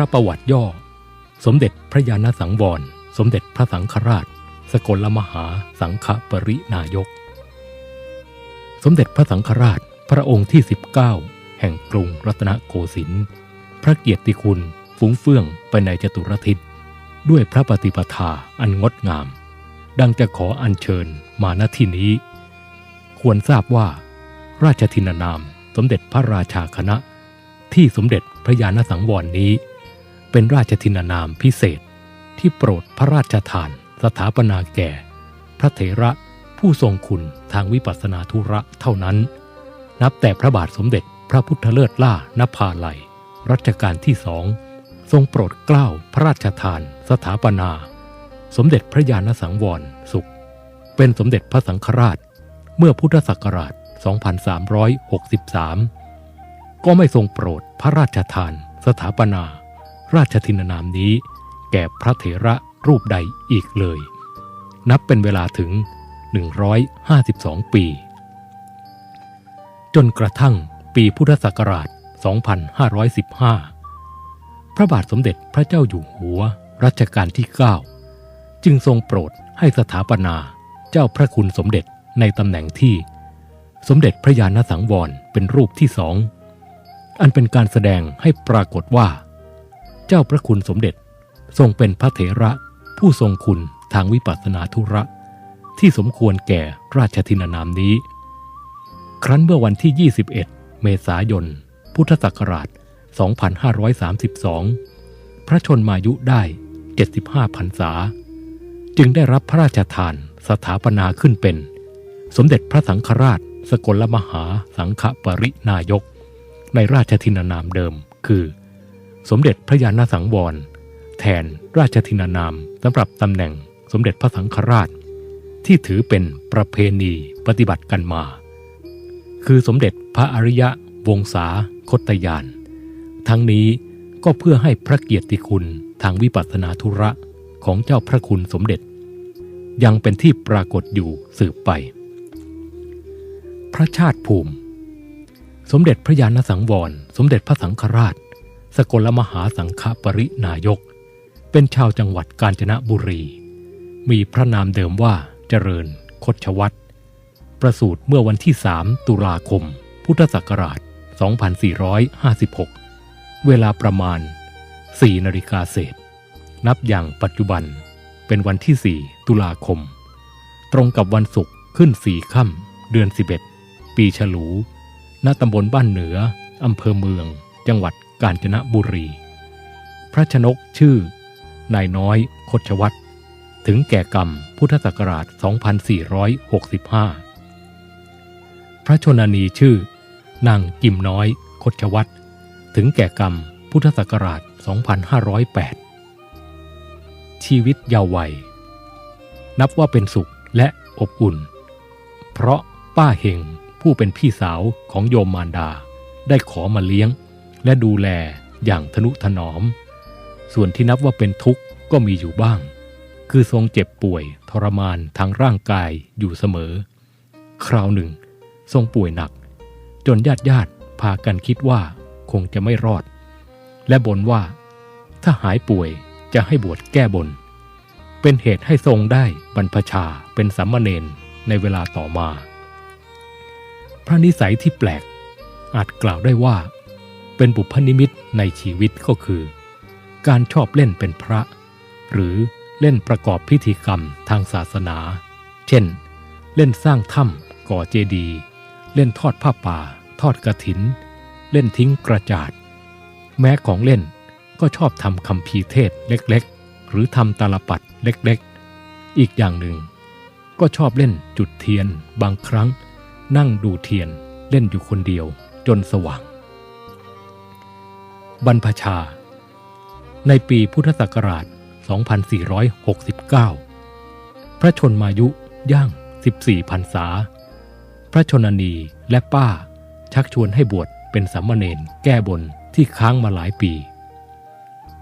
ระประวัติย่อ สมเด็จพระยาณสังวร สมเด็จพระสังฆราช สกลมหาสังฆปรินายก สมเด็จพระสังฆราชพระองค์ที่ 19 แห่งกรุงรัตนโกสินทร์พระเกียรติคุณฟุ้งเฟื่องไปในจตุรทิศ ด้วยพระปฏิปทาอันงดงาม ดังจะขออัญเชิญมาณที่นี้ ควรทราบว่า ราชทินานามสมเด็จพระราชาคณะ ที่สมเด็จพระยาณสังวรนี้ เป็นราชทินานามพิเศษที่โปรดพระราชทาน สถาปนาแก่ พระเถระผู้ทรงคุณทางวิปัสสนาธุระเท่านั้น นับแต่พระบาทสมเด็จพระพุทธเลิศล่านภาลัย รัชกาลที่สองทรงโปรดเกล้าพระราชทาน สถาปนา สมเด็จพระยาณสังวรสุข เป็นสมเด็จพระสังฆราชเมื่อพุทธศักราช 2363 ก็ไม่ทรงโปรดพระราชทาน สถาปนา ราชทินนามนี้ แก่พระเถระรูปใดอีกเลย นับเป็นเวลาถึง 152 ปี จนกระทั่งปีพุทธศักราช 2515 พระบาทสมเด็จพระเจ้าอยู่หัวรัชกาลที่ 9 จึงทรงโปรดให้สถาปนาเจ้าพระคุณสมเด็จในตำแหน่งที่ สมเด็จพระยาณสังวรเป็นรูปที่สอง อันเป็นการแสดงให้ปรากฏว่า เจ้าพระคุณสมเด็จทรงเป็นพระเถระผู้ทรงคุณทางวิปัสสนาธุระ ที่สมควรแก่ราชทินานามนี้ ครั้นเมื่อวันที่ 21 เมษายน พุทธศักราช 2532 พระชนมายุได้ 75พรรษา จึงได้รับพระราชทานสถาปนาขึ้นเป็น สมเด็จพระสังฆราช สกลมหาสังฆปรินายก ในราชทินานามเดิมคือ สมเด็จพระยาณสังวร แทนราชทินานามสำหรับตำแหน่งสมเด็จพระสังฆราช ที่ถือเป็นประเพณีปฏิบัติกันมา คือสมเด็จพระอริยะวงศาคตยาน ทั้งนี้ก็เพื่อให้พระเกียรติคุณทางวิปัสสนาธุระของเจ้าพระคุณสมเด็จ ยังเป็นที่ปรากฏอยู่สืบไป พระชาติภูมิ สมเด็จพระยาณสังวร สมเด็จพระสังฆราช สกลมหาสังฆปรินายก เป็นชาวจังหวัดกาญจนบุรี มีพระนามเดิมว่าเจริญคดชวัตรประสูติเมื่อวันที่ 3 ตุลาคม พุทธศักราช 2456 เวลาประมาณ 4 นาฬิกาเศษ นับอย่างปัจจุบันเป็นวันที่ 4 ตุลาคม ตรงกับวันศุกร์ขึ้น 4 ค่ำเดือน 11 ปีฉลู ณตำบลบ้านเหนืออำเภอเมือง จังหวัด กาญจนบุรี พระชนกชื่อนายน้อยคชวัตรถึงแก่กรรมพุทธศักราช 2465 พระชนนีชื่อนางกิมน้อยคชวัตรถึงแก่กรรมพุทธศักราช 2508 ชีวิตยาววัย นับว่าเป็นสุขและอบอุ่น เพราะป้าเฮงผู้เป็นพี่สาวของโยมมารดาได้ขอมาเลี้ยง และดูแลอย่างทนุถนอม ส่วนที่นับว่าเป็นทุกข์ก็มีอยู่บ้าง คือทรงเจ็บป่วยทรมานทางร่างกายอยู่เสมอ คราวหนึ่ง ทรงป่วยหนัก จนญาติญาติพากันคิดว่าคงจะไม่รอด และบ่นว่า ถ้าหายป่วยจะให้บวชแก้บน เป็นเหตุให้ทรงได้บรรพชาเป็นสัมมาเนนในเวลาต่อมา พระนิสัยที่แปลกอาจกล่าวได้ว่า เป็นบุพนิมิตในชีวิตก็คือ การชอบเล่นเป็นพระ หรือเล่นประกอบพิธีกรรมทางศาสนา เช่น เล่นสร้างถ้ำก่อเจดีย์เล่นทอดผ้าป่า ทอดกระถิน เล่นทิ้งกระจาด แม้ของเล่นก็ชอบทำคำพีเทศเล็กๆ หรือทำตาลปัดเล็กๆ อีกอย่างหนึ่ง ก็ชอบเล่นจุดเทียน บางครั้ง นั่งดูเทียนเล่นอยู่คนเดียวจนสว่าง บรรพชา ในปีพุทธศักราช 2469 พระชนมายุย่าง 14พรรษา พระชนนีและป้าชักชวนให้บวชเป็นสามเณรแก้บนที่ค้างมาหลายปี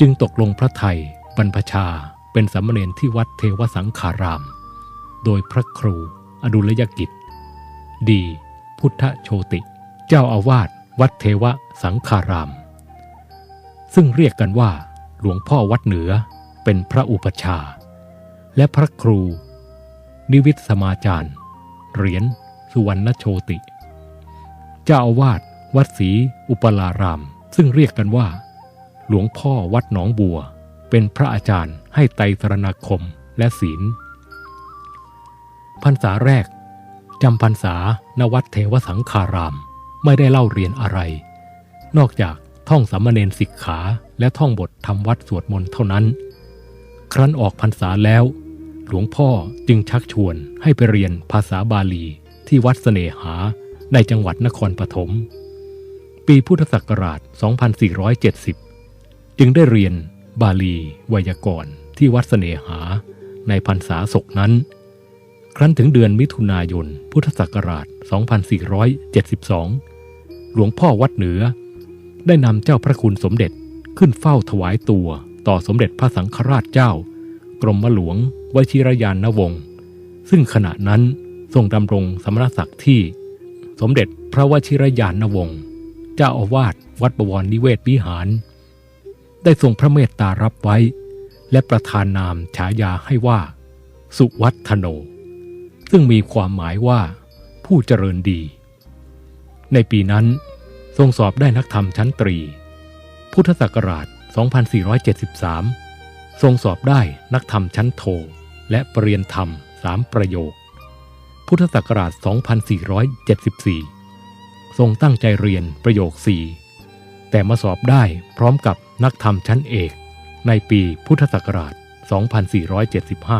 จึงตกลงพระไทยบรรพชาเป็นสามเณรที่วัดเทวสังขาราม โดยพระครูอดุลยกิจ ดี พุทธโชติ เจ้าอาวาสวัดเทวสังขาราม ซึ่งเรียกกันว่า หลวงพ่อวัดเหนือเป็นพระอุปชา และพระครู นิวิตสมาจารย์ เหรียญสุวรรณโชติ เจ้าอาวาสวัดศรีอุปลาราม ซึ่งเรียกกันว่า หลวงพ่อวัดหนองบัว เป็นพระอาจารย์ให้ไตรสรณคมและศีลพรรษาแรกจำพรรษานวัดเทวสังคารามไม่ได้เล่าเรียนอะไร นอกจาก ท่องสามเณรสิกขาและท่องบททำวัดสวดมนต์เท่านั้น ครั้นออกพรรษาแล้ว หลวงพ่อจึงชักชวนให้ไปเรียนภาษาบาลีที่วัดเสน่หาในจังหวัดนครปฐม ปีพุทธศักราช 2470 จึงได้เรียนบาลีไวยากรณ์ที่วัดเสน่หาในพรรษาศกนั้น ครั้นถึงเดือนมิถุนายนพุทธศักราช 2472 หลวงพ่อวัดเหนือ ได้นำเจ้าพระคุณสมเด็จขึ้นเฝ้าถวายตัวต่อสมเด็จพระสังฆราชเจ้า กรมหลวงวชิรยานนวงศ์ซึ่งขณะนั้นทรงดำรงสมณศักดิ์ที่ สมเด็จพระวชิรยานนวงศ์เจ้าอาวาสวัดบวรนิเวศวิหาร ได้ทรงพระเมตตารับไว้ และประทานนามฉายาให้ว่า สุวัฒโน ซึ่งมีความหมายว่า ผู้เจริญดี ในปีนั้น ทรงสอบได้นักธรรมชั้นตรี พุทธศักราช 2473 ทรงสอบได้นักธรรมชั้นโท และปรริญญธรรมสามประโยค พุทธศักราช 2474 ทรงตั้งใจเรียนประโยค 4 แต่มาสอบได้พร้อมกับนักธรรมชั้นเอก ในปีพุทธศักราช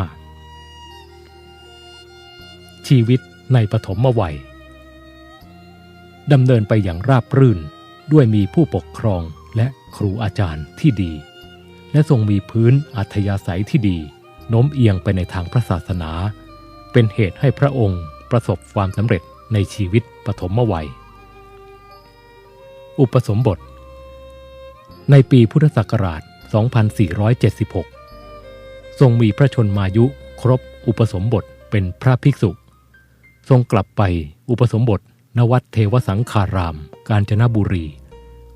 2475 ชีวิตในปฐมวัย ดำเนินไปอย่างราบรื่น ด้วยมีผู้ปกครองและครูอาจารย์ที่ดี และทรงมีพื้นอัธยาศัยที่ดีโน้มเอียงไปในทางพระศาสนา เป็นเหตุให้พระองค์ประสบความสำเร็จในชีวิตปฐมวัย อุปสมบท ในปีพุทธศักราช 2476 ทรงมีพระชนมายุครบอุปสมบทเป็นพระภิกษุ ทรงกลับไปอุปสมบท ณวัดเทวสังคาราม กาญจนบุรี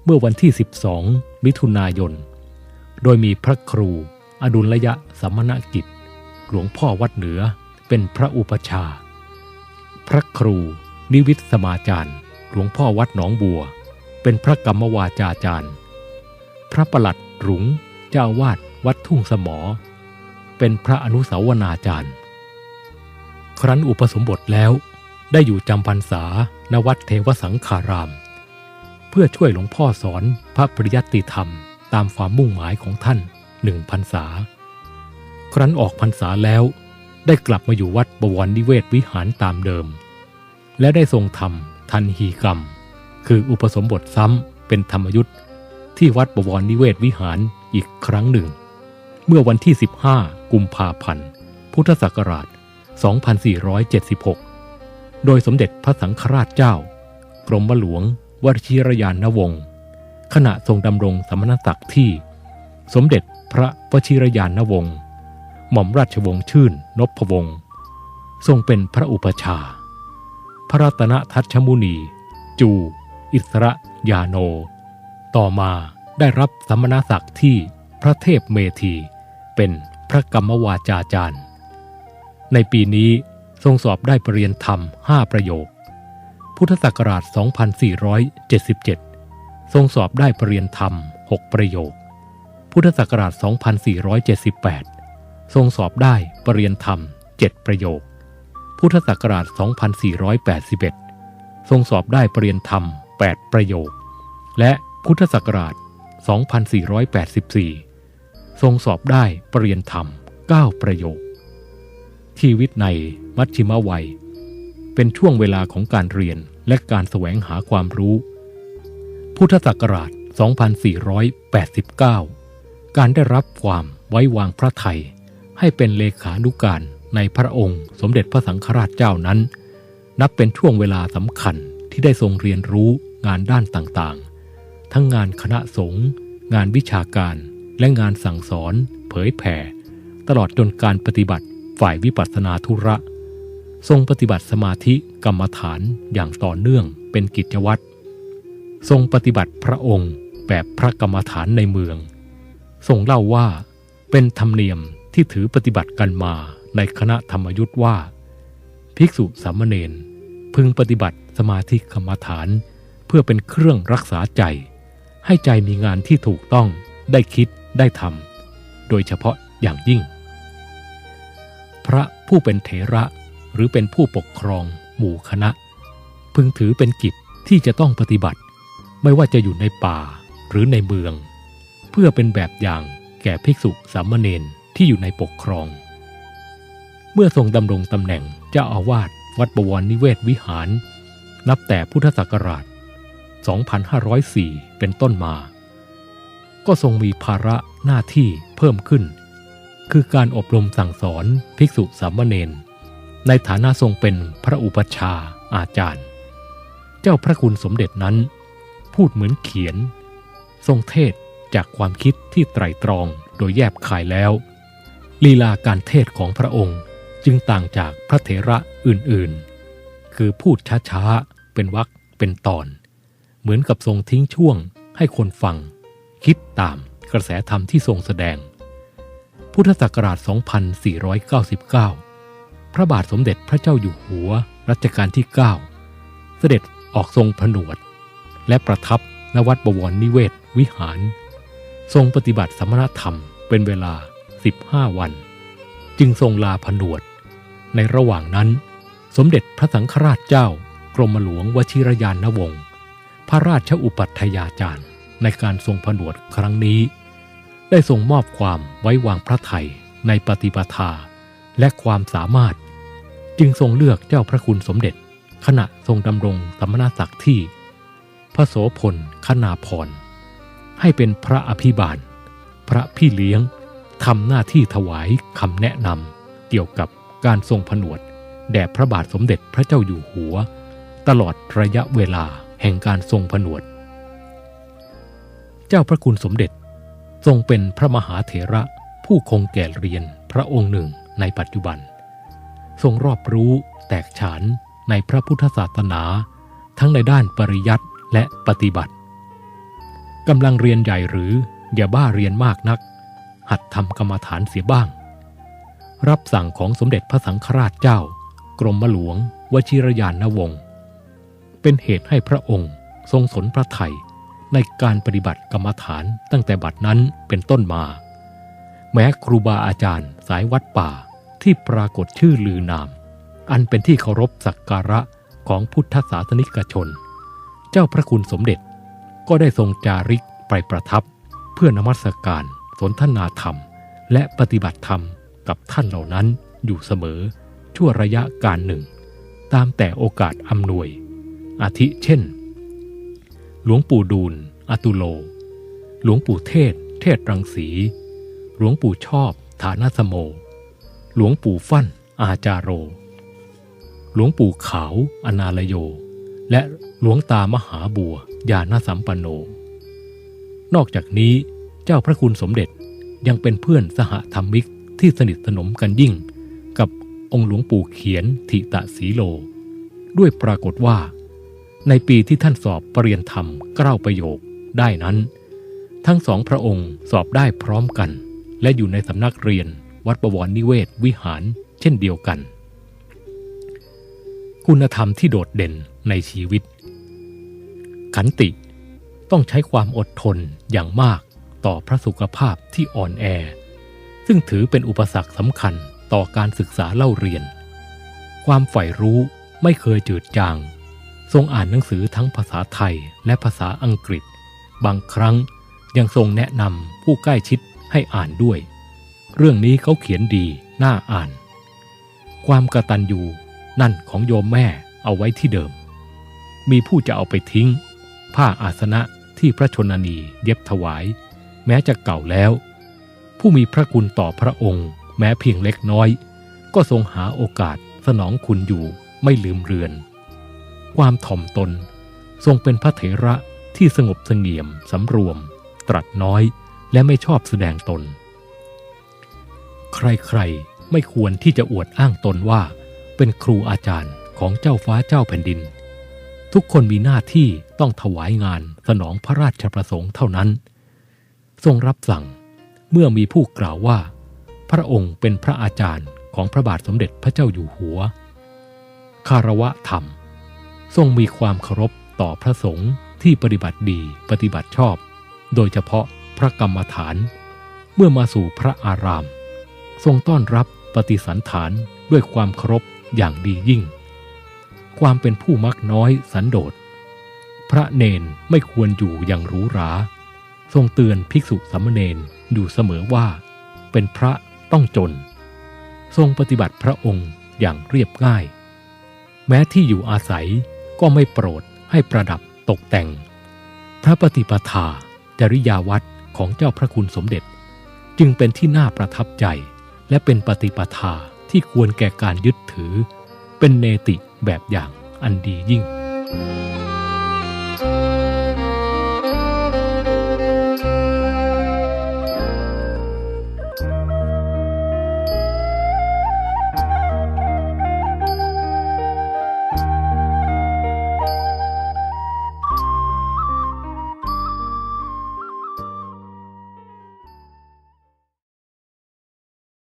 เมื่อวันที่ 12 มิถุนายน โดยมีพระครู อดุลยะสัมมณกิจ หลวงพ่อวัดเหนือเป็นพระอุปชา พระครู นิวิตสมาจารย์ หลวงพ่อวัดหนองบัว เป็นพระกรรมวาจาจารย์ พระประหลัดหลุง เจ้าวาดวัดทุ่งสมอ เป็นพระอนุสาวนาจารย์ ครั้นอุปสมบทแล้ว ได้อยู่จำพรรษาณวัดเทวสังคาราม เพื่อช่วยหลวงพ่อสอนพระปริยัติธรรมตามความมุ่งหมายของท่านหนึ่งพรรษา ครั้นออกพรรษาแล้ว ได้กลับมาอยู่วัดบวรนิเวศวิหารตามเดิม และได้ทรงทำทันหีกรรม คืออุปสมบทซ้ำเป็นธรรมยุทธที่วัดบวรนิเวศวิหารอีกครั้งหนึ่ง เมื่อวันที่ 15 กุมภาพันธ์ พุทธศักราช 2476 โดยสมเด็จพระสังฆราชเจ้า กรมหลวงวชิรยานวงศ์ขณะทรงดำรงสมณศักดิ์ที่ สมเด็จพระวชิรยานวงศ์หม่อมราชวงศ์ชื่นนพวงศ์ทรงเป็นพระอุปชา พระรัตนทัชมุนี จู อิสระยาโน ต่อมาได้รับสมณศักดิ์ที่พระเทพเมธี เป็นพระกรรมวาจาจารย์ ในปีนี้ ทรงสอบได้ปรริญญาธรรม 5 ประโยค พุทธศักราช 2477 ทรงสอบได้ปรริญญาธรรม 6 ประโยค พุทธศักราช 2478 ทรงสอบได้ปรริญญาธรรม 7 ประโยค พุทธศักราช 2481 ทรงสอบได้ปรริญญาธรรม 8 ประโยค และพุทธศักราช 2484 ทรงสอบได้ปรริญญาธรรม 9 ประโยค ชีวิตในมัชชิมวัย เป็นช่วงเวลาของการเรียนและการแสวงหาความรู้ พุทธศักราช 2489 การได้รับความไว้วางพระไทย ให้เป็นเลขานุการในพระองค์ สมเด็จพระสังฆราชเจ้านั้น นับเป็นช่วงเวลาสำคัญที่ได้ทรงเรียนรู้งานด้านต่างๆ ทั้งงานคณะสงฆ์งานวิชาการ และงานสั่งสอน เผยแผ่ ตลอดจนการปฏิบัติ ฝ่ายวิปัสสนาธุระ ทรงปฏิบัติสมาธิกรรมฐานอย่างต่อเนื่องเป็นกิจวัตร ทรงปฏิบัติพระองค์แบบพระกรรมฐานในเมือง ทรงเล่าว่าเป็นธรรมเนียมที่ถือปฏิบัติกันมาในคณะธรรมยุทธ์ว่า ภิกษุสามเณรพึงปฏิบัติสมาธิกรรมฐาน เพื่อเป็นเครื่องรักษาใจ ให้ใจมีงานที่ถูกต้องได้คิดได้ทำโดยเฉพาะอย่างยิ่ง พระผู้เป็นเถระหรือเป็นผู้ปกครอง หมู่คณะ พึงถือเป็นกิจที่จะต้องปฏิบัติ ไม่ว่าจะอยู่ในป่าหรือในเมือง เพื่อเป็นแบบอย่างแก่ภิกษุสามเณรที่อยู่ในปกครอง เมื่อทรงดำรงตำแหน่งเจ้าอาวาสวัดบวรนิเวศวิหาร นับแต่พุทธศักราช 2504 เป็นต้นมา ก็ทรงมีภาระหน้าที่เพิ่มขึ้น คือการอบรมสั่งสอนภิกษุสามเณรในฐานะทรงเป็นพระอุปชฌาย์อาจารย์ เจ้าพระคุณสมเด็จนั้น พูดเหมือนเขียน ทรงเทศจากความคิดที่ไตรตรองโดยแยบคายแล้ว ลีลาการเทศของพระองค์จึงต่างจากพระเถระอื่นๆ คือพูดช้าๆ เป็นวรรคเป็นตอน เหมือนกับทรงทิ้งช่วงให้คนฟัง คิดตามกระแสธรรมที่ทรงแสดง พุทธศักราช 2499 พระบาทสมเด็จพระเจ้าอยู่หัวรัชกาลที่ 9 เสด็จออกทรงผนวด และประทับณวัดบวรนิเวศวิหาร ทรงปฏิบัติสมณธรรมเป็นเวลา 15 วัน จึงทรงลาผนวด ในระหว่างนั้น สมเด็จพระสังฆราชเจ้ากรมหลวงวชิรยานนวงศ์พระราชอุปัฏฐยาจารย์ในการทรงผนวดครั้งนี้ ได้ทรงมอบความไว้วางพระไทยในปฏิปทาและความสามารถ จึงทรงเลือกเจ้าพระคุณสมเด็จ ขณะทรงดำรงสมณศักดิ์ที่ พระโสพลคณาพร ให้เป็นพระอภิบาล พระพี่เลี้ยงทำหน้าที่ถวายคำแนะนำเกี่ยวกับการทรงผนวด แด่พระบาทสมเด็จพระเจ้าอยู่หัว ตลอดระยะเวลาแห่งการทรงผนวด เจ้าพระคุณสมเด็จ ทรงเป็นพระมหาเถระผู้คงแก่เรียนพระองค์หนึ่งในปัจจุบัน ทรงรอบรู้แตกฉานในพระพุทธศาสนา ทั้งในด้านปริยัติและปฏิบัติกำลังเรียนใหญ่หรืออย่าบ้าเรียนมากนัก หัดทำกรรมฐานเสียบ้าง รับสั่งของสมเด็จพระสังฆราชเจ้า กรมหลวง วชิรยานวงศ์เป็นเหตุให้พระองค์ทรงสนพระไทย ในการปฏิบัติกรรมฐานตั้งแต่บัดนั้นเป็นต้นมา แม้ครูบาอาจารย์สายวัดป่าที่ปรากฏชื่อลือนาม อันเป็นที่เคารพสักการะของพุทธศาสนิกชน เจ้าพระคุณสมเด็จก็ได้ทรงจาริกไปประทับ เพื่อนมัสการ สนทนาธรรม และปฏิบัติธรรมกับท่านเหล่านั้นอยู่เสมอ ชั่วระยะการหนึ่ง ตามแต่โอกาสอำนวย อาทิเช่น หลวงปู่ดูลอตุโล หลวงปู่เทศ เทศรังสี หลวงปู่ชอบ ฐานสโม หลวงปู่ฟั่น อาจาโร หลวงปู่ขาว อนาลโย และหลวงตามหาบัว ญาณสัมปันโน นอกจากนี้เจ้าพระคุณสมเด็จยังเป็นเพื่อนสหธรรมิกที่สนิทสนมกันยิ่ง กับองค์หลวงปู่เขียนทิตะสีโล ด้วยปรากฏว่า ในปีที่ท่านสอบปรริยนธรรมเก้าประโยคได้นั้น ทั้งสองพระองค์สอบได้พร้อมกัน และอยู่ในสำนักเรียนวัดประวรนิเวศวิหารเช่นเดียวกัน คุณธรรมที่โดดเด่นในชีวิต ขันติต้องใช้ความอดทนอย่างมากต่อพระสุขภาพที่อ่อนแอ ซึ่งถือเป็นอุปสรรคสำคัญต่อการศึกษาเล่าเรียน ความใฝ่รู้ไม่เคยจืดจาง ทรงอ่านหนังสือทั้งภาษาไทยและภาษาอังกฤษ บางครั้งยังทรงแนะนำผู้ใกล้ชิดให้อ่านด้วย เรื่องนี้เขาเขียนดีน่าอ่าน ความกระตันยูนั่นของโยมแม่เอาไว้ที่เดิม มีผู้จะเอาไปทิ้ง ผ้าอาสนะที่พระชนนีเย็บถวาย แม้จะเก่าแล้ว ผู้มีพระคุณต่อพระองค์ แม้เพียงเล็กน้อย ก็ทรงหาโอกาสสนองคุณอยู่ไม่ลืมเรือน ความถ่อมตน ทรงเป็นพระเถระที่สงบเสงี่ยมสำรวม ตรัสน้อยและไม่ชอบแสดงตน ใครๆไม่ควรที่จะอวดอ้างตนว่า เป็นครูอาจารย์ของเจ้าฟ้าเจ้าแผ่นดิน ทุกคนมีหน้าที่ต้องถวายงานสนองพระราชประสงค์เท่านั้น ทรงรับสั่งเมื่อมีผู้กล่าวว่า พระองค์เป็นพระอาจารย์ของพระบาทสมเด็จพระเจ้าอยู่หัว คารวะธรรม ทรงมีความเคารพต่อพระสงฆ์ที่ปฏิบัติดีปฏิบัติชอบ โดยเฉพาะพระกรรมฐาน เมื่อมาสู่พระอาราม ทรงต้อนรับปฏิสันฐานด้วยความเคารพอย่างดียิ่ง ความเป็นผู้มักน้อยสันโดษ พระเนนไม่ควรอยู่อย่างหรูหรา ทรงเตือนภิกษุสามเณรอยู่เสมอว่า เป็นพระต้องจน ทรงปฏิบัติพระองค์อย่างเรียบง่าย แม้ที่อยู่อาศัย ก็ไม่โปรดให้ประดับตกแต่ง พระปฏิปทาจริยาวัดของเจ้าพระคุณสมเด็จ จึงเป็นที่น่าประทับใจ และเป็นปฏิปทาที่ควรแก่การยึดถือ เป็นเนติแบบอย่างอันดียิ่ง Thank